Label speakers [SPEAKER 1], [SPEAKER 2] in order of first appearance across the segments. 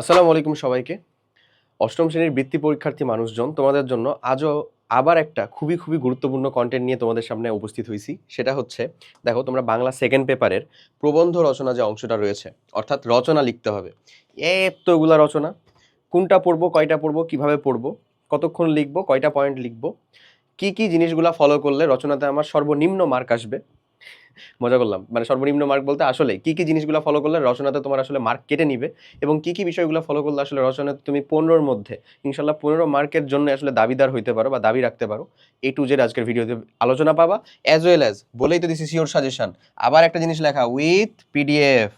[SPEAKER 1] আসসালামু আলাইকুম সবাইকে। অষ্টম শ্রেণির বৃত্তি পরীক্ষার্থী মানুষজন, তোমাদের জন্য আজও আবার একটা খুবই খুবই গুরুত্বপূর্ণ কন্টেন্ট নিয়ে তোমাদের সামনে উপস্থিত হয়েছি। সেটা হচ্ছে, দেখো তোমরা বাংলা সেকেন্ড পেপারের প্রবন্ধ রচনা যে অংশটা রয়েছে, অর্থাৎ রচনা লিখতে হবে। এতগুলা রচনা, কোনটা পড়ব, কয়টা পড়ব, কীভাবে পড়ব, কতক্ষণ লিখব, কয়টা পয়েন্ট লিখব, কি কি জিনিসগুলা ফলো করলে রচনাতে আমার সর্বনিম্ন মার্ক আসবে মজা করলাম। মানে সর্বনিম্ন মার্ক বলতে আসলে কি কি জিনিসগুলো ফলো করলে রচনাতে তোমার আসলে মার্ক কেটে নিবে এবং কি কি বিষয়গুলো ফলো করলে আসলে রচনাতে তুমি পনেরোর মধ্যে, ইনশাল্লাহ পনেরো মার্কের জন্য আসলে দাবিদার হইতে পারো বা দাবি রাখতে পারো। এ টু জেড আজকের ভিডিওতে আলোচনা পাবা। অ্যাজ ওয়েল অ্যাজ বলেই তো দিছি সিওর সাজেশন আবার একটা জিনিস লেখা উইথ পিডিএফ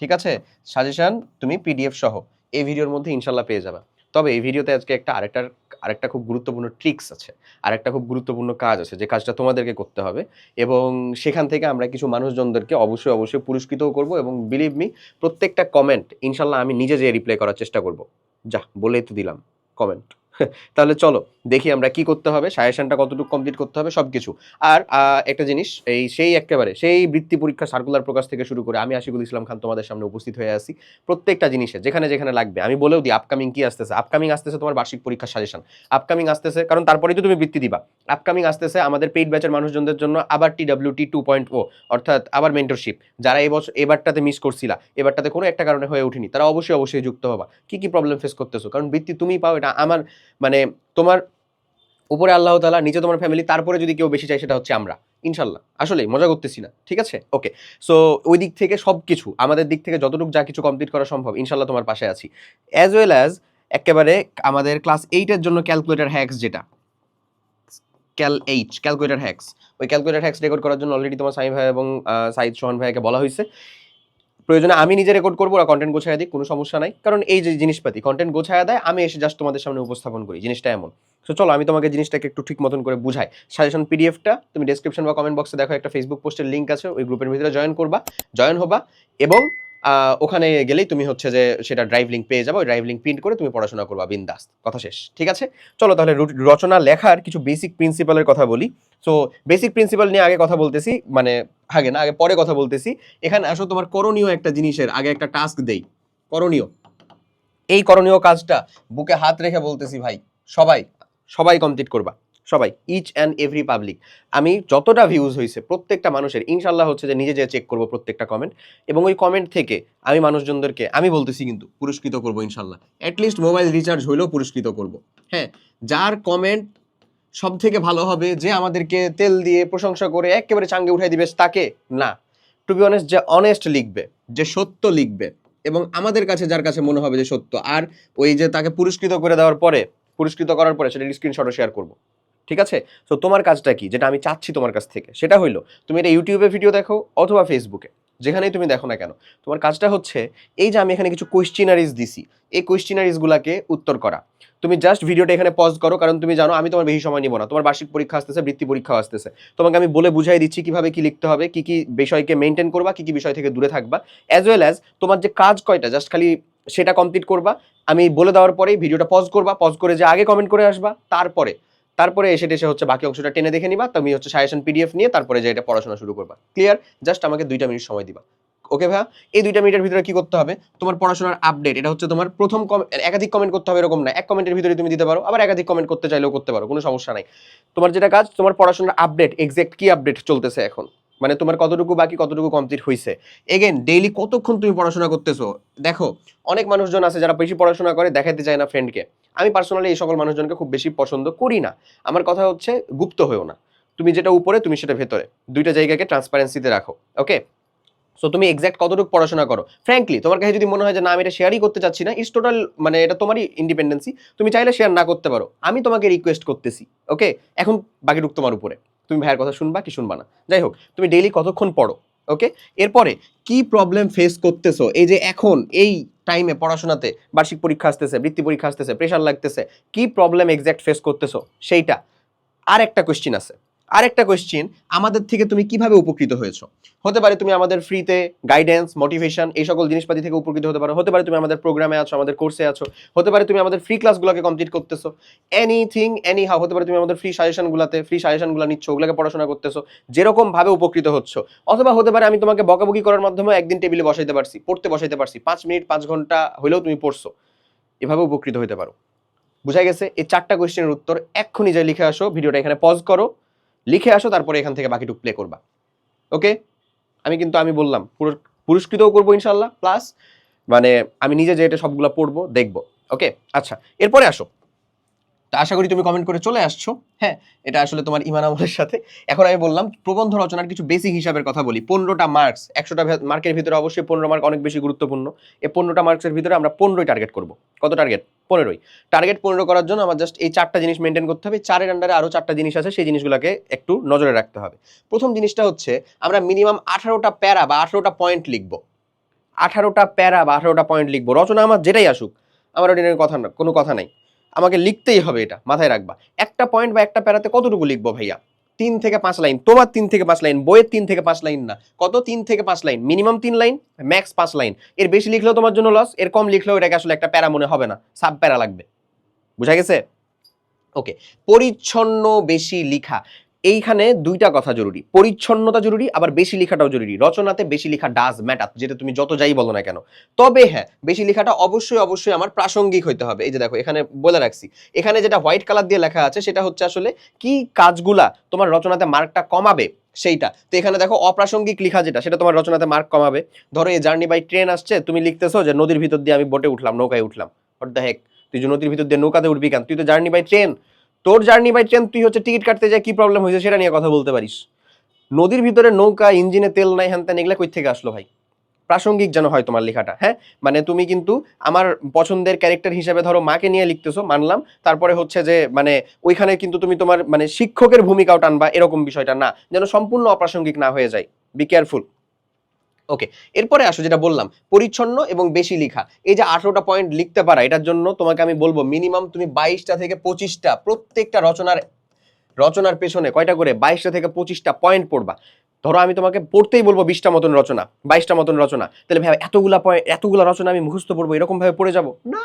[SPEAKER 1] ঠিক আছে? সাজেশন তুমি পিডিএফ সহ। এই ভিডিওর মধ্যে ইনশাল্লাহ পেয়ে যাবে। তবে এই ভিডিওতে আজকে একটা আরেকটার, আরেকটা খুব গুরুত্বপূর্ণ ট্রিক্স আছে, আরেকটা খুব গুরুত্বপূর্ণ কাজ আছে, যে কাজটা তোমাদেরকে করতে হবে এবং সেখান থেকে আমরা কিছু মানুষজনদেরকে অবশ্যই অবশ্যই পুরস্কৃতও করব এবং বিলিভ মি প্রত্যেকটা কমেন্ট ইনশাল্লাহ আমি নিজে যেয়ে রিপ্লাই করার চেষ্টা করব। যা বলেই তো দিলাম কমেন্ট তাহলে চলো, দেখি আমরা কি করতে হবে সাজেশনটা কতটুকু কমপ্লিট করতে হবে সব কিছু আর একটা জিনিস, এই সেই একেবারে, সেই বৃত্তি পরীক্ষা সার্কুলার প্রকাশ থেকে শুরু করে আমি আশিকুল ইসলাম খান তোমাদের সামনে উপস্থিত হয়ে আছি। প্রত্যেকটা জিনিসে, যেখানে যেখানে লাগবে, আমি বলেও দিই আপকামিং কি আসতেছে? আপকামিং আসতেছে তোমার বার্ষিক পরীক্ষার সাজেশন আপকামিং আসতেছে, কারণ তারপরেই তো তুমি বৃত্তি দিবা। আপকামিং আসতেছে আমাদের পেইড ব্যাচের মানুষজনদের জন্য আবার টি টি পয়েন্ট ও অর্থাৎ আবার মেন্টরশিপ যারা এই বছর, এবারটাতে মিস করছিলা, এবারটাতে কোনো একটা কারণে হয়ে ওঠেনি, তারা অবশ্যই অবশ্যই যুক্ত হবা। কি কি প্রবলেম ফেস করতেছো? কারণ বৃত্তি তুমি পাও, এটা আমার মানে তোমার উপরে আল্লাহ তালা নিচে তোমার ফ্যামিলি তারপরে যদি কেউ বেশি চাই সেটা হচ্ছে আমরা। ইনশাল্লাহ আসলে মজা করতেছি না, ঠিক আছে? ওকে সো ওই দিক থেকে সব কিছু আমাদের দিক থেকে যতটুকু যা কিছু কমপ্লিট করা সম্ভব ইনশাল্লাহ তোমার পাশে আছি। অ্যাজ ওয়েল অ্যাজ একেবারে আমাদের ক্লাস এইটের জন্য ক্যালকুলেটর হ্যাক্স যেটা। ক্যাল এইচ ক্যালকুলেটার হ্যাক্স ওই ক্যালকুলেটার হ্যাক্স রেকর্ড করার জন্য অলরেডি তোমার সাই ভাই এবং সাইদ সোহান ভাইকে বলা হয়েছে। প্রয়োজনে আমি নিজে রেকর্ড করব, ওরা কন্টেন্ট গোছায় দিই কোনো সমস্যা নাই। কারণ এই যে জিনিসপাতি কন্টেন্ট গোছায় দেয়, আমি এসে জাস্ট তোমাদের সামনে উপস্থাপন করি, জিনিসটা এমন। সো চলো, আমি তোমাকে জিনিসটাকে একটু ঠিক মতন করে বুঝাই। সাজেশন পিডিএফটা তুমি ডেসক্রিপশন বা কমেন্ট বক্সে দেখো, একটা ফেসবুক পোস্টের লিঙ্ক আছে, ওই গ্রুপের ভিতরে জয়েন করবা জয়েন হবা এবং ওখানে গেলেই তুমি হচ্ছে যে সেটা ড্রাইভ লিঙ্ক পেয়ে যাব, ওই ড্রাইভ লিঙ্ক প্রিন্ট করে তুমি পড়াশোনা করবা, বিন্দাস। কথা শেষ, ঠিক আছে? চলো তাহলে রচনা লেখার কিছু বেসিক প্রিন্সিপালের কথা বলি। সো বেসিক প্রিন্সিপাল নিয়ে আগে কথা বলতেছি মানে আগে না, আগে পরে কথা বলতেছি। এখানে আসো, তোমার করণীয় একটা জিনিসের আগে একটা টাস্ক দেই। করণীয়। এই করণীয় কাজটা বুকে হাত রেখে বলতেছি, ভাই, সবাই সবাই কমপ্লিট করবা। সবাই ইচ অ্যান্ড এভরি পাবলিক আমি যতটা ভিউজ হয়েছে প্রত্যেকটা মানুষের ইনশাল্লাহ হচ্ছে যে নিজে যে চেক করব প্রত্যেকটা কমেন্ট এবং ওই কমেন্ট থেকে আমি মানুষজনদেরকে, আমি বলতেছি কিন্তু, পুরস্কৃত করব ইনশাল্লাহ অ্যাটলিস্ট মোবাইল রিচার্জ হইলেও পুরস্কৃত করব। হ্যাঁ যার কমেন্ট সব থেকে ভালো হবে যে আমাদেরকে তেল দিয়ে প্রশংসা করে একেবারে চাঙ্গে উঠাই দিবে তাকে? না। টু বি অনেস্ট যে অনেস্ট লিখবে, যে সত্য লিখবে এবং আমাদের কাছে যার কাছে মনে হবে যে সত্য। আর ওই যে তাকে পুরস্কৃত করে দেওয়ার পরে, পুরস্কৃত করার পরে সেটা স্ক্রিনশটও শেয়ার করব। ঠিক আছে? তো তোমার কাজটা কি? যেটা আমি চাচ্ছি তোমার কাছ থেকে। সেটা হইল, তুমি এটা ইউটিউবে ভিডিও দেখো অথবা ফেসবুকে যেখানেই তুমি দেখো না কেন। তোমার কাজটা হচ্ছে এই যে আমি এখানে কিছু কোয়েশ্চিনারিজ দিছি। এই কোয়েশ্চিনারিজগুলোকে উত্তর করা। তুমি জাস্ট ভিডিওটা এখানে পজ করো, কারণ তুমি জানো আমি তোমার বেশি সময় নিব না। তোমার বার্ষিক পরীক্ষা আসতেছে, বৃত্তি পরীক্ষা আসতেছে। তোমাকে আমি বলে বুঝাই দিচ্ছি কীভাবে কি লিখতে হবে, কি কি বিষয়কে মেনটেন করবা, কি কি বিষয় থেকে দূরে থাকবা। অ্যাজ ওয়েল অ্যাজ তোমার যে কাজ কয়টা জাস্ট খালি সেটা কমপ্লিট করবা। আমি বলে দেওয়ার পরেই ভিডিওটা পজ করবা পজ করে যে আগে কমেন্ট করে আসবা, তারপরে তারপরে এসে টেসে হচ্ছে বাকি অংশটা টেনে দেখে নিবা, তুমি হচ্ছে সাজেশন পিডিএফ নিয়ে তারপরে যে এটা পড়াশোনা শুরু করবা। ক্লিয়ার জাস্ট আমাকে দুইটা মিনিট সময় দিবা। ওকে ভাইয়া? এই দুইটা মিনিটের ভিতরে কি করতে হবে? তোমার পড়াশোনার আপডেট এটা হচ্ছে তোমার প্রথম একাধিক কমেন্ট করতে হবে এরকম না। এক কমেন্টের ভিতরে তুমি দিতে পারো, আবার একাধিক কমেন্ট করতে চাইলেও করতে পারো, কোনো সমস্যা নাই। তোমার যেটা কাজ, তোমার পড়াশোনার আপডেট এক্সাক্ট কি আপডেট চলতেছে এখন? মানে তোমার কতটুকু বাকি, কতটুকু কমপ্লিট হয়েছে এগেন ডেইলি কতক্ষণ তুমি পড়াশোনা করতেছো? দেখো, অনেক মানুষজন আছে যারা বেশি পড়াশোনা করে দেখাতে চায় না ফ্রেন্ডকে আমি পার্সোনালি এই সকল মানুষজনকে খুব বেশি পছন্দ করি না। আমার কথা হচ্ছে গুপ্ত হয়েও না। তুমি যেটা উপরে, তুমি সেটা ভেতরে। দুইটা জায়গাকে ট্রান্সপারেন্সিতে রাখো ওকে সো তুমি এক্সাক্ট কতটুকু পড়াশোনা করো? ফ্র্যাঙ্কলি তোমার কাছে যদি মনে হয় যে, না, আমি এটা শেয়ারই করতে চাচ্ছি না ইটস টোটাল মানে এটা তোমারই ইন্ডিপেন্ডেন্সি তুমি চাইলে শেয়ার না করতে পারো। আমি তোমাকে রিকোয়েস্ট করতেছি ওকে এখন বাকিটুক তোমার উপরে। তুমি ভাইয়ের কথা শুনবা কি শুনবা না। যাই হোক, তুমি ডেইলি কতক্ষণ পড়ো? ওকে এরপরে, কি প্রবলেম ফেস করতেছো? এই যে এখন, এই টাইমে পড়াশোনাতে বার্ষিক পরীক্ষা আসতেছে, বৃত্তি পরীক্ষা আসতেছে প্রেশার লাগতেছে, কি প্রবলেম এক্স্যাক্ট ফেস করতেছো? সেইটা। আর একটা কোয়েশ্চিন আছে। আরেকটা কোয়েশ্চেন আমাদের থেকে তুমি কীভাবে উপকৃত হয়েছো? হতে পারে তুমি আমাদের ফ্রিতে গাইডেন্স মোটিভেশন এই সকল জিনিসপাতি থেকে উপকৃত হতে পারো। হতে পারে তুমি আমাদের প্রোগ্রামে আছো, আমাদের কোর্সে আছো। হতে পারে তুমি আমাদের ফ্রি ক্লাসগুলোকে কমপ্লিট করতেছো। এনিথিং এনি হাউ হতে পারে তুমি আমাদের ফ্রি সাজেশনগুলোতে ফ্রি সাজেশনগুলো নিচ্ছ, ওগুলোকে পড়াশোনা করতেছো, যেরকমভাবে উপকৃত হচ্ছ। অথবা হতে পারে আমি তোমাকে বকাবকি করার মাধ্যমে একদিন টেবিলে বসাইতে পারছি, পড়তে বসাইতে পারছি। পাঁচ মিনিট, পাঁচ ঘণ্টা হলেও তুমি পড়ছো। এভাবে উপকৃত হতে পারো। বুঝা গেছে? এই চারটা কোয়েশ্চেনের উত্তর এক্ষুনি যাই লিখে আসো, ভিডিওটা এখানে পজ করো। লিখে আসো, তারপরে এখান থেকে বাকিটুক প্লে করবা। ওকে আমি কিন্তু, আমি বললাম পুরস্কৃতও করব ইনশাল্লাহ প্লাস মানে আমি নিজে যে এটা সবগুলো পড়ব, দেখব। ওকে আচ্ছা এরপরে আসো। আশা করি তুমি কমেন্ট করে চলে আসছো। হ্যাঁ এটা আসলে তোমার ইমান আমলের সাথে। এখন আমি বললাম, প্রবন্ধ রচনার কিছু বেসিক হিসাবের কথা বলি। পনেরোটা মার্কস একশোটা মার্কের ভিতরে অবশ্যই পনেরো মার্ক অনেক বেশি গুরুত্বপূর্ণ। এই পনেরোটা মার্কসের ভিতরে আমরা পনেরোই টার্গেট করব। কত টার্গেট পনেরোই। টার্গেট পনেরো করার জন্য আমার জাস্ট এই চারটা জিনিস মেনটেন করতে হবে। চারের আন্ডারে আরও চারটা জিনিস আছে, সেই জিনিসগুলোকে একটু নজরে রাখতে হবে। প্রথম জিনিসটা হচ্ছে, আমরা মিনিমাম আঠারোটা প্যারা বা আঠারোটা পয়েন্ট লিখব। আঠারোটা প্যারা বা আঠারোটা পয়েন্ট লিখব। রচনা আমার যেটাই আসুক, আমার ওটা কথা না কোনো কথা নাই। আমাকে লিখতেই হবে এটা, মাথায় রাখবা। একটা পয়েন্ট বা একটা প্যারাতে কতটুকু লিখব ভাইয়া? তিন থেকে পাঁচ লাইন। তোমার তিন থেকে পাঁচ লাইন, বইয়ের তিন থেকে পাঁচ লাইন না। কত? তিন থেকে পাঁচ লাইন। মিনিমাম তিন লাইন ম্যাক্স পাঁচ লাইন। এর বেশি লিখলেও তোমার জন্য লস এর কম লিখলেও এটাকে আসলে একটা প্যারা মনে হবে না। সাব প্যারা লাগবে। বুঝা গেছে? ওকে পরিচ্ছন্ন বেশি লিখা। এইখানে দুইটা কথা জরুরি। পরিচ্ছন্নতা জরুরি, আবার বেশি লেখাটাও জরুরি। রচনাতে বেশি লেখা ডাজ ম্যাটার যেটা তুমি যত যাই বলো না কেন। তবে হ্যাঁ বেশি লেখাটা অবশ্যই অবশ্যই আমার প্রাসঙ্গিক হইতে হবে। এই যে দেখো, এখানে বলে রাখছি। এখানে যেটা হোয়াইট কালার দিয়ে লেখা আছে, সেটা হচ্ছে আসলে কি কাজগুলা তোমার রচনাতে মার্কটা কমাবে, সেইটা। তো এখানে দেখো অপ্রাসঙ্গিক লেখা যেটা, সেটা তোমার রচনাতে মার্ক কমাবে। ধরো এই জার্নি বাই ট্রেন আসছে, তুমি লিখতেছো যে নদীর ভিতর দিয়ে আমি বোটে উঠলাম, নৌকায় উঠলাম। হোয়াট দ্য তুই যে নদীর ভিতর দিয়ে নৌকাতে উঠবি কেন? তুই তো জার্নি বাই ট্রেন তোর জার্নি বাই ট্রেন, তুই হচ্ছে টিকিট কাটতে যায়, কি প্রবলেম হয়েছে সেটা নিয়ে কথা বলতে পারিস। নদীর ভিতরে নৌকা, ইঞ্জিনে তেল নাই, হ্যান ত্যান, এগুলা কই থেকে আসলো ভাই? প্রাসঙ্গিক যেন হয় তোমার লেখাটা হ্যাঁ? মানে তুমি কিন্তু আমার পছন্দের ক্যারেক্টার হিসেবে ধরো মাকে নিয়ে লিখতেছো, মানলাম। তারপরে হচ্ছে যে মানে ওইখানে কিন্তু তুমি তোমার মানে শিক্ষকের ভূমিকাও টানবা, এরকম বিষয়টা না। যেন সম্পূর্ণ অপ্রাসঙ্গিক না হয়ে যায়। বি কেয়ারফুল ওকে এরপরে আসো, যেটা বললাম, পরিচ্ছন্ন এবং বেশি লেখা। এই যে আঠেরোটা পয়েন্ট লিখতে পারা, এটার জন্য তোমাকে আমি বলব মিনিমাম তুমি বাইশটা থেকে পঁচিশটা প্রত্যেকটা রচনার রচনার পেছনে কয়টা করে? বাইশটা থেকে পঁচিশটা পয়েন্ট পড়বা। ধরো আমি তোমাকে পড়তেই বলব বিশটা মতন রচনা, বাইশটা মতন রচনা। তাহলে ভাই, এতগুলা পয়েন্ট এতগুলা রচনা আমি মুখস্থ পড়ব, এরকমভাবে পড়ে যাব? না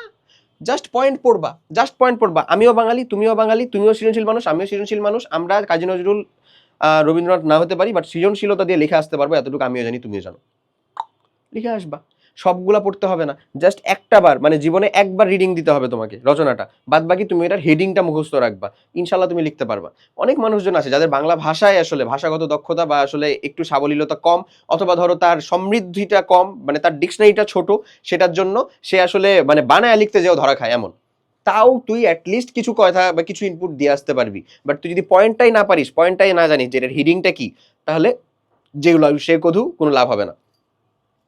[SPEAKER 1] জাস্ট পয়েন্ট পড়বা জাস্ট পয়েন্ট পড়বা। আমিও বাঙালি, তুমিও বাঙালি, তুমিও সৃজনশীল মানুষ, আমিও সৃজনশীল মানুষ, আমরা কাজী নজরুল রবীন্দ্রনাথ না হতে পারি বাট সৃজনশীলতা দিয়ে লিখে আসতে পারব, এতটুকু আমিও জানি, তুমিও জানো। লিখে আসবা। সবগুলা পড়তে হবে না। জাস্ট একটা বার মানে জীবনে একবার রিডিং দিতে হবে তোমাকে, রচনাটা। বাদ বাকি তুমি এটার হেডিংটা মুখস্থ রাখবা। ইনশাল্লাহ তুমি লিখতে পারবা। অনেক মানুষজন আছে যাদের বাংলা ভাষায় আসলে ভাষাগত দক্ষতা বা আসলে একটু সাবলীলতা কম, অথবা ধরো তার সমৃদ্ধিটা কম মানে তার ডিকশনারিটা ছোট, সেটার জন্য সে আসলে মানে বানায় লিখতে যেও ধরা খায়, এমন। তাও তুই অ্যাটলিস্ট কিছু কথা বা কিছু ইনপুট দিয়ে আসতে পারবি। বাট তুই যদি পয়েন্টটাই না পারিস পয়েন্টটাই না জানিস যে এটার হিডিংটা কি, তাহলে যেগুলো সে কধু কোনো লাভ হবে না।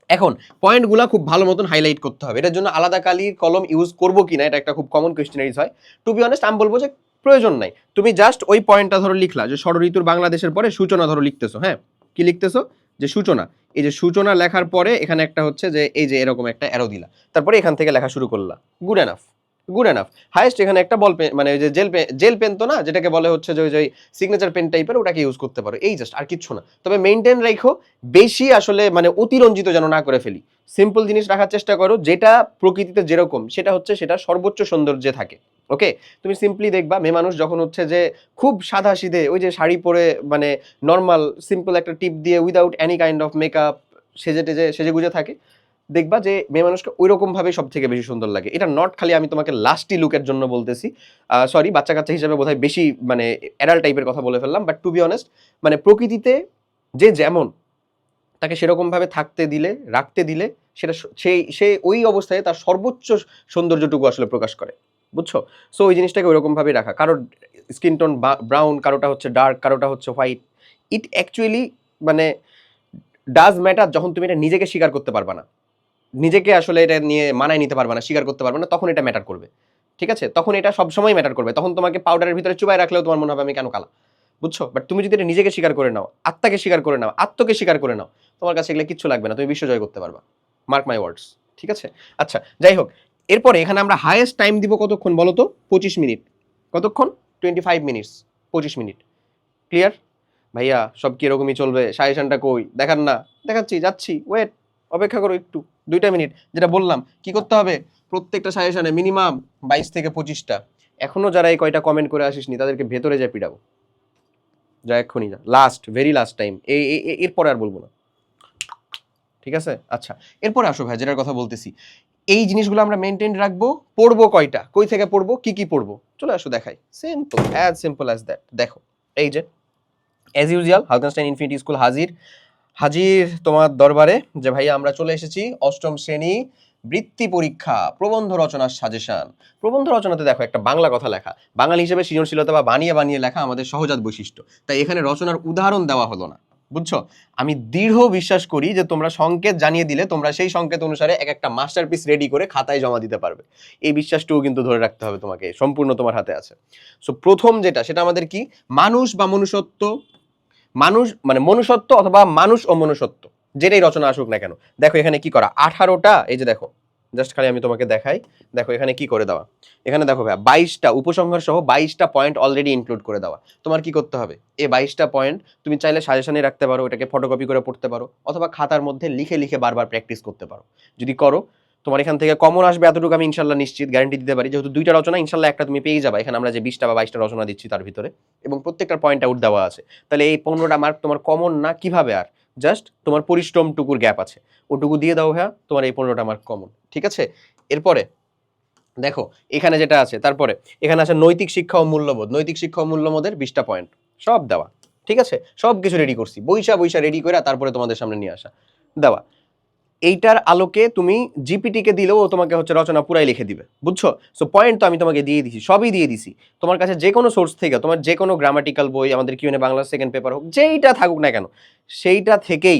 [SPEAKER 1] এখন পয়েন্টগুলো খুব ভালো মতন হাইলাইট করতে হবে। এটার জন্য আলাদা কালির কলম ইউজ করব কিনা এটা একটা খুব কমন কোয়েশ্চেনারিজ হয়। টু বি অনেস্ট আমি বলব যে প্রয়োজন নাই। তুমি জাস্ট ওই পয়েন্টটা ধরো লিখলা, যে ষড়ঋতুর বাংলাদেশের পরে সূচনা ধরো লিখতেছো হ্যাঁ? কি লিখতেছো? যে সূচনা। এই যে সূচনা লেখার পরে এখানে একটা হচ্ছে যে, এই যে এরকম একটা অ্যারো দিলা। তারপরে এখান থেকে লেখা শুরু করলা। Good enough good enough highest এখানে একটা বল পেন মানে ওই যে জেল পেন জেল পেন তো না, যেটাকে বলে হচ্ছে যে ওই যে সিগনেচার পেন টাইপের ওটাকে ইউজ করতে পারো। এই জাস্ট আর কিচ্ছু না। তবে মেনটেন রাখো বেশি আসলে মানে অতিরঞ্জিত যেন না করে ফেলি। সিম্পল জিনিস রাখার চেষ্টা করো, যেটা প্রকৃতিতে যেরকম, সেটা হচ্ছে সেটা সর্বোচ্চ সৌন্দর্যে থাকে। ওকে তুমি সিম্পলি দেখবা, মেয়ে মানুষ যখন হচ্ছে যে খুব সাদা সিধে ওই যে শাড়ি পরে মানে নর্মাল সিম্পল একটা টিপ দিয়ে without any kind of makeup সেজে টেজে, সেজে গুজে থাকে দেখবা যে মেয়ে মানুষকে ওই ভাবে সব থেকে বেশি সুন্দর লাগে। এটা নট খালি আমি তোমাকে লাস্টি লুকের জন্য বলতেছি। সরি বাচ্চা কাচ্চা হিসাবে বোধহয় বেশি মানে অ্যাডাল্ট টাইপের কথা বলে ফেললাম বাট টু বি অনেস্ট মানে প্রকৃতিতে যে যেমন, তাকে সেরকমভাবে থাকতে দিলে, রাখতে দিলে, সেটা সেই, সে ওই অবস্থায় তার সর্বোচ্চ সৌন্দর্যটুকু আসলে প্রকাশ করে। বুঝছ? সো ওই জিনিসটাকে ওইরকমভাবে রাখা। কারোর স্কিন টোন ব্রাউন কারোটা হচ্ছে ডার্ক কারোটা হচ্ছে হোয়াইট ইট অ্যাকচুয়ালি মানে ডাজ ম্যাটার যখন তুমি এটা নিজেকে স্বীকার করতে পারবা না। নিজেকে আসলে এটা নিয়ে মানায় নিতে পারবে না, স্বীকার করতে পারবে না, তখন এটা ম্যাটার করবে। ঠিক আছে? তখন এটা সবসময় ম্যাটার করবে। তখন তোমাকে পাউডারের ভিতরে চুবাই রাখলেও তোমার মনে হবে, আমি কেন কালা? বুঝছ? বাট তুমি যদি এটা নিজেকে স্বীকার করে নাও, আত্মাকে স্বীকার করে নাও, আত্মকে স্বীকার করে নাও, তোমার কাছে এগুলো কিচ্ছু লাগবে না, তুমি বিশ্বজয় করতে পারবা। মার্ক মাই ওয়ার্ডস ঠিক আছে? আচ্ছা যাই হোক, এরপরে এখানে আমরা হায়েস্ট টাইম দিব কতক্ষণ বলো তো? পঁচিশ মিনিট। কতক্ষণ? টোয়েন্টি ফাইভ মিনিটস পঁচিশ মিনিট। ক্লিয়ার ভাইয়া, সব কি চলবে? সাজেশনটা কই? দেখান না। দেখাচ্ছি, যাচ্ছি ওয়েট অপেক্ষা করো একটু, দুইটা মিনিট। যেটা বললাম, কি করতে হবে? প্রত্যেকটা সাজেশনে মিনিমাম বাইশ থেকে পঁচিশটা। এখনও যারা এই কয়টা কমেন্ট করে আসিসনি, তাদেরকে ভেতরে যা পিটাবো। যা এক্ষুনি যা লাস্ট ভেরি লাস্ট টাইম এই- এরপরে আর বলব না। ঠিক আছে? আচ্ছা এরপরে আসো ভাই, যেটার কথা বলতেছি। এই জিনিসগুলো আমরা মেনটেন রাখব। পড়ব কয়টা? কই থেকে পড়ব? কি কি পড়ব? চলে আসো দেখাই। Simple as simple as that দেখো, এই যে অ্যাজ ইউজুয়াল হালকানস্টাইন ইনফিনিটি স্কুল হাজির। হাজির তোমার দরবারে যে ভাইয়া আমরা চলে এসেছি অষ্টম শ্রেণি বৃত্তি পরীক্ষা, প্রবন্ধ রচনার সাজেশন প্রবন্ধ রচনাতে দেখো একটা বাংলা কথা লেখা। বাঙালি হিসেবে সৃজনশীলতা বা বানিয়ে বানিয়ে লেখা আমাদের সহজাত বৈশিষ্ট্য। তাই এখানে রচনার উদাহরণ দেওয়া হলো না। বুঝছ? আমি দৃঢ় বিশ্বাস করি যে তোমরা সংকেত জানিয়ে দিলে তোমরা সেই সংকেত অনুসারে এক একটা মাস্টারপিস রেডি করে খাতায় জমা দিতে পারবে। এই বিশ্বাসটুকু কিন্তু ধরে রাখতে হবে তোমাকে, সম্পূর্ণ তোমার হাতে আছে। সো প্রথম যেটা, সেটা আমাদের কি? মানুষ বা মনুষ্যত্ব মানুষ মানে মনুষ্যত্ব অথবা মানুষ ও মনুষ্যত্ব, যেটাই রচনা আসুক না কেন। দেখো এখানে কি করা? আঠারোটা, এই যে দেখো জাস্ট খালি আমি তোমাকে দেখাই। দেখো এখানে কি করে দেওয়া? এখানে দেখো ভাইয়া, বাইশটা উপসংহার সহ বাইশটা পয়েন্ট অলরেডি ইনক্লুড করে দেওয়া। তোমার কি করতে হবে? এই বাইশটা পয়েন্ট তুমি চাইলে সাজেশনে রাখতে পারো, এটাকে ফটোকপি করে পড়তে পারো, অথবা খাতার মধ্যে লিখে লিখে বারবার প্র্যাকটিস করতে পারো। যদি করো তোমার এখান থেকে কমন আসবে এতটুকু আমি ইনশাল্লাহ নিশ্চিত গ্যারান্টি দিতে পারি। যেহেতু দুইটা রচনা, ইনশাল্লাহ একটা তুমি পেয়ে যাবে। এখানে আমরা যে বিশটা বা বাইশটা রচনা দিচ্ছি তার ভিতরে। এবং প্রত্যেকটা পয়েন্ট আউট দেওয়া আছে। তাহলে এই পনেরোটা মার্ক তোমার কমন না, কীভাবে আর? জাস্ট তোমার পরিশ্রমটুকুর গ্যাপ আছে। ওটুকু দিয়ে দাও হ্যাঁ তোমার এই পনেরোটা মার্ক কমন ঠিক আছে? এরপরে, দেখো, এখানে যেটা আছে, তারপরে, এখানে আছে নৈতিক শিক্ষা ও মূল্যবোধ। নৈতিক শিক্ষা ও মূল্যবোধের বিশটা পয়েন্ট সব দেওয়া। ঠিক আছে? সব কিছু রেডি করছি। বৈশা বৈশা রেডি করে তারপরে তোমাদের সামনে নিয়ে আসা। দেওয়া। এইটার আলোকে তুমি জিপিটিকে দিলেও তোমাকে হচ্ছে রচনা পুরাই লিখে দিবে, বুঝছ? সো পয়েন্ট তো আমি তোমাকে দিয়ে দিছি, সবই দিয়ে দিছি। তোমার কাছে যে কোনো সোর্স থেকে, তোমার যে কোনো গ্রামাটিক্যাল বই, আমাদের কিউনে বাংলা সেকেন্ড পেপার হোক, যেইটা থাকুক না কেন, সেইটা থেকেই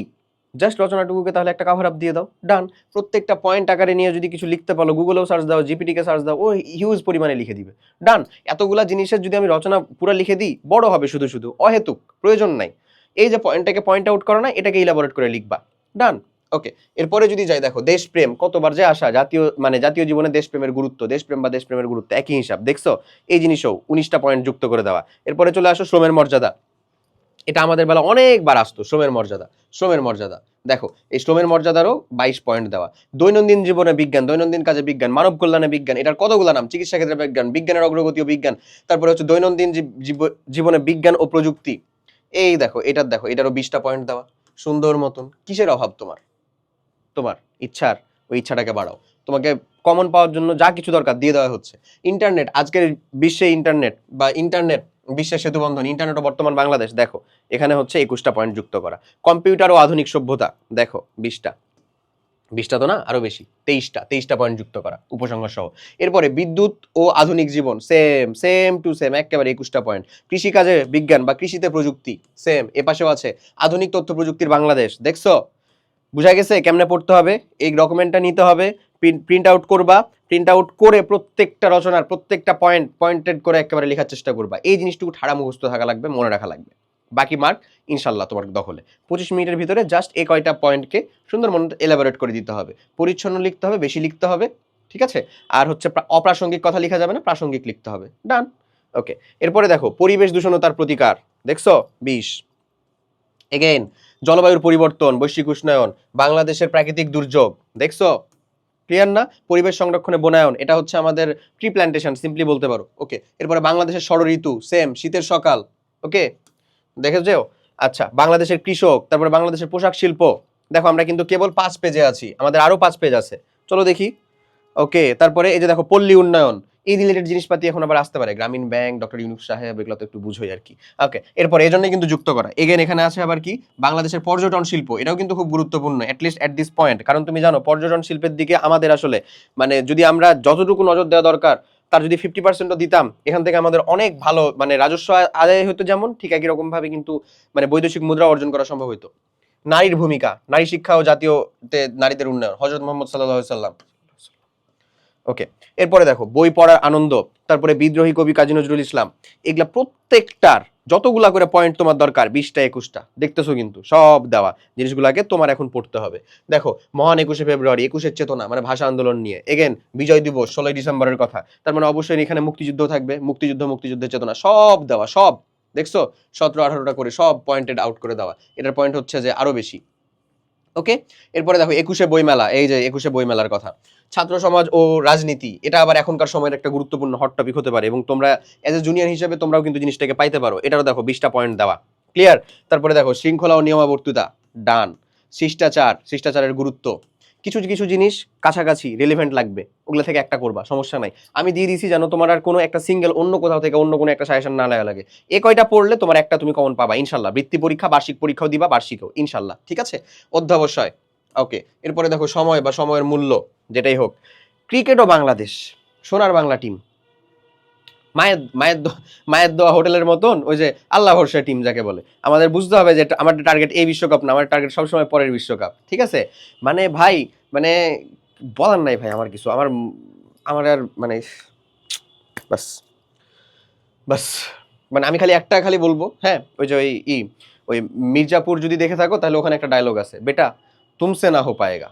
[SPEAKER 1] জাস্ট রচনাটুকুকে তাহলে একটা কাভার আপ দিয়ে দাও ডান প্রত্যেকটা পয়েন্ট আকারে নিয়ে যদি কিছু লিখতে পারো গুগলেও সার্চ দাও জিপিটিকে সার্চ দাও, ও হিউজ পরিমাণে লিখে দিবে ডান এতগুলা জিনিসের যদি আমি রচনা পুরো লিখে দিই, বড় হবে শুধু শুধু, অহেতুক, প্রয়োজন নাই। এই যে পয়েন্টটাকে পয়েন্ট আউট করো না, এটাকে ইলাবোরেট করে লিখবা ডান ওকে এরপরে যদি যাই, দেখো, দেশপ্রেম, কতবার যে আসা, জাতীয় মানে জাতীয় জীবনে দেশপ্রেমের গুরুত্ব, দেশপ্রেম বা দেশপ্রেমের গুরুত্ব, একই হিসাব, দেখছ? এই জিনিসও উনিশটা পয়েন্ট যুক্ত করে দেওয়া। এরপরে চলে আসো, শ্রমের মর্যাদা। এটা আমাদের বেলা অনেকবার আসতো, শ্রমের মর্যাদা শ্রমের মর্যাদা। দেখো, এই শ্রমের মর্যাদারও বাইশ পয়েন্ট দেওয়া। দৈনন্দিন জীবনে বিজ্ঞান, দৈনন্দিন কাজে বিজ্ঞান, মানব কল্যাণে বিজ্ঞান, এটার কতগুলো নাম? চিকিৎসা ক্ষেত্রে বিজ্ঞান, বিজ্ঞানের অগ্রগতি ও বিজ্ঞান, তারপরে হচ্ছে দৈনন্দিন জীব- জীব- জীবনে বিজ্ঞান ও প্রযুক্তি। এই দেখো, এটার দেখো, এটারও বিশটা পয়েন্ট দেওয়া। সুন্দর মতন। কিসের অভাব তোমার? তোমার ইচ্ছার ওই ইচ্ছাটাকে বাড়াও। তোমাকে কমন পাওয়ার জন্য যা কিছু দরকার দিয়ে দেওয়া হচ্ছে। ইন্টারনেট আজকের বিশ্বে ইন্টারনেট বা ইন্টারনেট বিশ্বের সেতু বন্ধন ইন্টারনেট ও বর্তমান বাংলাদেশ, দেখো, এখানে হচ্ছে একুশটা পয়েন্ট যুক্ত করা। কম্পিউটার ও আধুনিক সভ্যতা, দেখো, বিশটা। বিশটা তো না, আরও বেশি, তেইশটা তেইশটা পয়েন্ট যুক্ত করা, উপসংহার সহ। এরপরে বিদ্যুৎ ও আধুনিক জীবন সেম সেম টু সেম একেবারে একুশটা পয়েন্ট কৃষিকাজে বিজ্ঞান বা কৃষিতে প্রযুক্তি সেম এ পাশেও আছে আধুনিক তথ্য প্রযুক্তির বাংলাদেশ, দেখছ? বুঝা গেছে কেমনে পড়তে হবে? এই ডকুমেন্টটা নিতে হবে প্রিন্ট আউট করবা প্রিন্ট আউট করে প্রত্যেকটা রচনার প্রত্যেকটা পয়েন্ট পয়েন্টেড করে একেবারে লেখার চেষ্টা করবা। এই জিনিসটুকু ঠাড়া মুখস্থ থাকা লাগবে, মনে রাখা লাগবে। বাকি মার্ক ইনশাল্লাহ তোমার দখলে। পঁচিশ মিনিটের ভিতরে জাস্ট এই কয়টা পয়েন্টকে সুন্দর মনে এলাবোরেট করে দিতে হবে। পরিচ্ছন্ন লিখতে হবে, বেশি লিখতে হবে, ঠিক আছে? আর হচ্ছে অপ্রাসঙ্গিক কথা লেখা যাবে না, প্রাসঙ্গিক লিখতে হবে। ডান ওকে এরপরে দেখো, পরিবেশ দূষণতার প্রতিকার। দেখছ? বিশ। এগেইন জলবায়ুর পরিবর্তন, বৈশ্বিক উষ্ণায়ন, বাংলাদেশের প্রাকৃতিক দুর্যোগ। দেখছ? ক্লিয়ার না? পরিবেশ সংরক্ষণে বনায়ন, এটা হচ্ছে আমাদের ট্রি প্ল্যান্টেশন সিম্পলি বলতে পারো। ওকে এরপরে বাংলাদেশের ষড় ঋতু সেম শীতের সকাল। ওকে দেখে যেও আচ্ছা বাংলাদেশের কৃষক, তারপরে বাংলাদেশের পোশাক শিল্প। দেখো, আমরা কিন্তু কেবল পাঁচ পেজে আছি, আমাদের আরও পাঁচ পেজ আছে। চলো দেখি। ওকে তারপরে এই যে দেখো, পল্লী উন্নয়ন। এই রিলেটেড জিনিসপাতি এখন আবার আসতে পারে। গ্রামীণ ব্যাংক, ডক্টর ইউনুস সাহেব, এগুলো তো একটু বুঝোই আর কি। ওকে এরপর এই জন্যই কিন্তু যুক্ত করা। এগেন এখানে আছে আবার কি? বাংলাদেশের পর্যটন শিল্প, এটাও কিন্তু খুব গুরুত্বপূর্ণ অ্যাটলিস্ট অ্যাট দিস পয়েন্ট কারণ তুমি জানো, পর্যটন শিল্পের দিকে আমাদের আসলে মানে যদি আমরা যতটুকু নজর দেওয়া দরকার, তার যদি ফিফটি পার্সেন্টও দিতাম, এখান থেকে আমাদের অনেক ভালো মানে রাজস্ব আদায় হতো যেমন, ঠিক একই রকম ভাবে কিন্তু মানে বৈদেশিক মুদ্রা অর্জন করা সম্ভব হতো নারীর ভূমিকা, নারী শিক্ষা ও জাতীয়তে নারীদের উন্নয়ন হজরত মোহাম্মদ সাল্লাহ সাল্লাম। ওকে এরপরে দেখো, বই পড়ার আনন্দ, তারপরে বিদ্রোহী কবি কাজী নজরুল ইসলাম। এগুলা প্রত্যেকটার যতগুলা করে পয়েন্ট তোমার দরকার, বিশটা, একুশটা, দেখতেছো কিন্তু, সব দেওয়া জিনিসগুলাকে তোমার এখন পড়তে হবে। দেখো, মহান একুশে ফেব্রুয়ারি, একুশের চেতনা মানে ভাষা আন্দোলন নিয়ে। এগেন বিজয় দিবস, ষোলোই ডিসেম্বরের কথা। তার মানে অবশ্যই এখানে মুক্তিযুদ্ধ থাকবে, মুক্তিযুদ্ধ, মুক্তিযুদ্ধের চেতনা, সব দেওয়া, সব। দেখছ? সতেরো, আঠারোটা করে সব পয়েন্টেড আউট করে দেওয়া। এটার পয়েন্ট হচ্ছে যে আরও বেশি। ওকে এরপরে দেখো, একুশে বইমেলা, এই যে একুশে বইমেলার কথা। ছাত্র সমাজ ও রাজনীতি, এটা আবার এখনকার সময়ের একটা গুরুত্বপূর্ণ হট টপিক হতে পারে এবং তোমরা এজ এ জুনিয়র হিসেবে তোমরাও কিন্তু জিনিসটাকে পাইতে পারো। এটারও দেখো, বিশটা পয়েন্ট দেওয়া। ক্লিয়ার তারপরে দেখো, শৃঙ্খলা ও নিয়মাবর্তিতা ডান শিষ্টাচার, শিষ্টাচারের গুরুত্ব। কিছু কিছু জিনিস কাছাকাছি রেলিভেন্ট লাগবে। ওগুলো থেকে একটা করবা, সমস্যা নাই। আমি দিয়ে দিছি যেন তোমার আর কোনো একটা সিঙ্গেল অন্য কোথাও থেকে অন্য কোনো একটা সাজেশন না লাগা লাগে। এ কয়টা পড়লে তোমার একটা তুমি কমন পাবা, ইনশাল্লাহ। বৃত্তি পরীক্ষা, বার্ষিক পরীক্ষাও দিবা, বার্ষিকও, ইনশাল্লাহ। ঠিক আছে? অধ্যাবসায়। ওকে এরপরে দেখো সময় বা সময়ের মূল্য, যেটাই হোক। ক্রিকেট ও বাংলাদেশ, সোনার বাংলা টিম মায়ের মায়ের মায়ের দোয়া হোটেলের মতন ওই যে আল্লাহ ভরসা টিম যাকে বলে। আমাদের বুঝতে হবে যে আমার টার্গেট এই বিশ্বকাপ না আমার টার্গেট সবসময় পরের বিশ্বকাপ, ঠিক আছে? মানে ভাই মানে বলার নাই ভাই আমার কিছু, আমার আমার আর মানে বাস বাস। মানে আমি খালি একটা খালি বলব হ্যাঁ? ওই যে ওই ই, ওই মির্জাপুর যদি দেখে থাকো, তাহলে ওখানে একটা ডায়লগ আছে। বেটা, তুমসে না হো পায়েগা।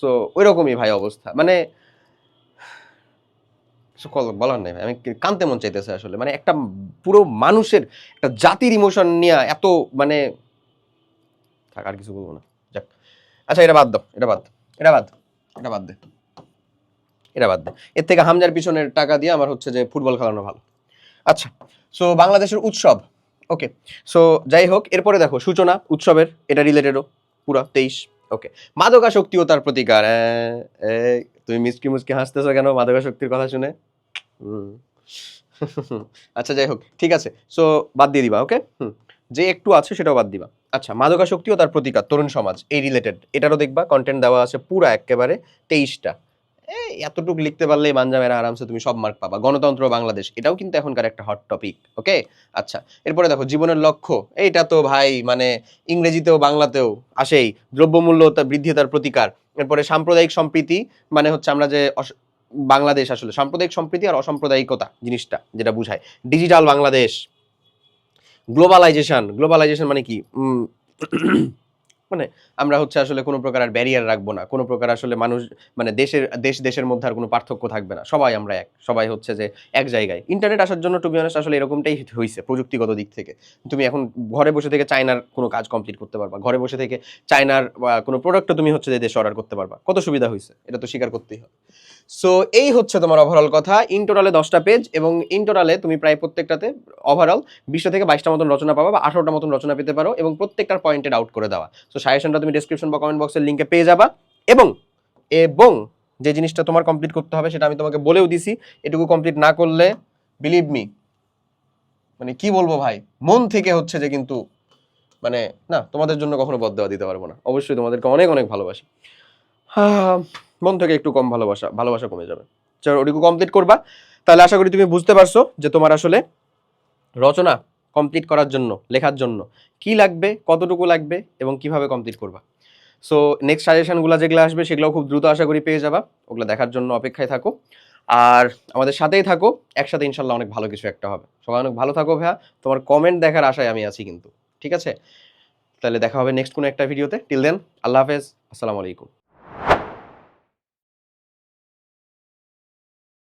[SPEAKER 1] সো ওই রকমই ভাই অবস্থা। মানে কিছু বলার নেই আমি কানতে মন চাইতেছে আসলে। মানে একটা পুরো মানুষের একটা জাতির ইমোশন নিয়ে এত মানে থাক, আর কিছু বলব না। যাক। আচ্ছা এটা বাদ দাও, এটা বাদ এটা বাদ এটা বাদ দে, এটা বাদ দে। এর থেকে হামজার পিছনের টাকা দিয়ে আমার হচ্ছে যে ফুটবল খেলানো ভালো। আচ্ছা সো বাংলাদেশের উৎসব ওকে সো যাই হোক, এরপরে দেখো, সূচনা উৎসবের, এটা রিলেটেডও পুরো তেইশ। ওকে মাদকাসক্তি ও তার প্রতিকার এই, তুমি মিসকি মুসকি হাসতেছো কেন? মাদকাসক্তির কথা শুনে। আচ্ছা যাই হোক ঠিক আছে। সো বাদ দিয়ে দিবা ওকে হুম। যে একটু আছে সেটাও বাদ দিবা। আচ্ছা মাদকাসক্তি ও তার প্রতিকার তরুণ সমাজ এই রিলেটেড এটারও দেখবা কন্টেন্ট দেওয়া আছে পুরা একেবারে তেইশটা। এতটুকু লিখতে পারলে বাঞ্জামেরা আরামসে তুমি সব মার্ক পাবা। গণতন্ত্র বাংলাদেশ, এটাও কিন্তু এখনকার একটা হট টপিক ওকে আচ্ছা এরপরে দেখো, জীবনের লক্ষ্য, এইটা তো ভাই মানে ইংরেজিতেও বাংলাতেও আসেই, দ্রব্যমূল্য বৃদ্ধি তার প্রতিকার। এরপরে সাম্প্রদায়িক সম্প্রীতি মানে হচ্ছে আমরা যে বাংলাদেশ আসলে, সাম্প্রদায়িক সম্প্রীতি আর অসাম্প্রদায়িকতা জিনিসটা যেটা বুঝায়। ডিজিটাল বাংলাদেশ গ্লোবালাইজেশন গ্লোবালাইজেশন মানে কি? মানে আমরা হচ্ছে আসলে কোনো প্রকার আর ব্যারিয়ার রাখব না। কোনো প্রকার আসলে মানুষ মানে দেশের, দেশ, দেশের মধ্যে আর কোনো পার্থক্য থাকবে না। সবাই আমরা এক, সবাই হচ্ছে যে এক জায়গায়। ইন্টারনেট আসার জন্য টু বি অনেস্ট আসলে এরকমটাই হয়েছে প্রযুক্তিগত দিক থেকে। তুমি এখন ঘরে বসে থেকে চায়নার কোনো কাজ কমপ্লিট করতে পারবা। ঘরে বসে থেকে চায়নার কোনো প্রোডাক্টও তুমি হচ্ছে যে দেশে অর্ডার করতে পারবা। কত সুবিধা হয়েছে এটা তো স্বীকার করতেই হবে। সো এই হচ্ছে তোমার ওভারঅল কথা। ইন টোটালে দশটা পেজ এবং ইন টোটালে তুমি প্রায় প্রত্যেকটাতে ওভারঅল বিশটা থেকে বাইশটা মতন রচনা পাবা বা আঠারোটা মতন রচনা পেতে পারো এবং প্রত্যেকটার পয়েন্টেড আউট করে দেওয়া। সো সাজেশনটা তুমি ডিসক্রিপশন বা কমেন্ট বক্সের লিঙ্কে পেয়ে যাবা এবং এবং যে জিনিসটা তোমার কমপ্লিট করতে হবে সেটা আমি তোমাকে বলেও দিছি। এটুকু কমপ্লিট না করলে বিলিভ মি মানে কি বলব ভাই, মন থেকে হচ্ছে যে কিন্তু মানে না, তোমাদের জন্য কখনো বদ দেওয়া দিতে পারব না। অবশ্যই তোমাদেরকে অনেক অনেক ভালোবাসি। হ্যাঁ মন থেকে একটু কম ভালোবাসা ভালোবাসা কমে যাবে। চলো ওটুকু কমপ্লিট করবা। তাহলে আশা করি তুমি বুঝতে পারছ যে তোমার আসলে রচনা কমপ্লিট করার জন্য, লেখার জন্য কি লাগবে, কতটুকু লাগবে এবং কীভাবে কমপ্লিট করবা। সো নেক্সট সাজেশনগুলো যেগুলো আসবে সেগুলো খুব দ্রুত আশা করি পেয়ে যাবা। ওগুলো দেখার জন্য অপেক্ষায় থাকো। আর আমাদের সাথেই থাকো। একসাথে ইনশাল্লাহ অনেক ভালো কিছু একটা হবে। সবাই অনেক ভালো থাকো ভাইয়া। তোমার কমেন্ট দেখার আশায় আমি আছি কিন্তু। ঠিক আছে? তাহলে দেখা হবে নেক্সট কোনো একটা ভিডিওতে টিল দেন আল্লাহ হাফেজ। আসসালামু আলাইকুম।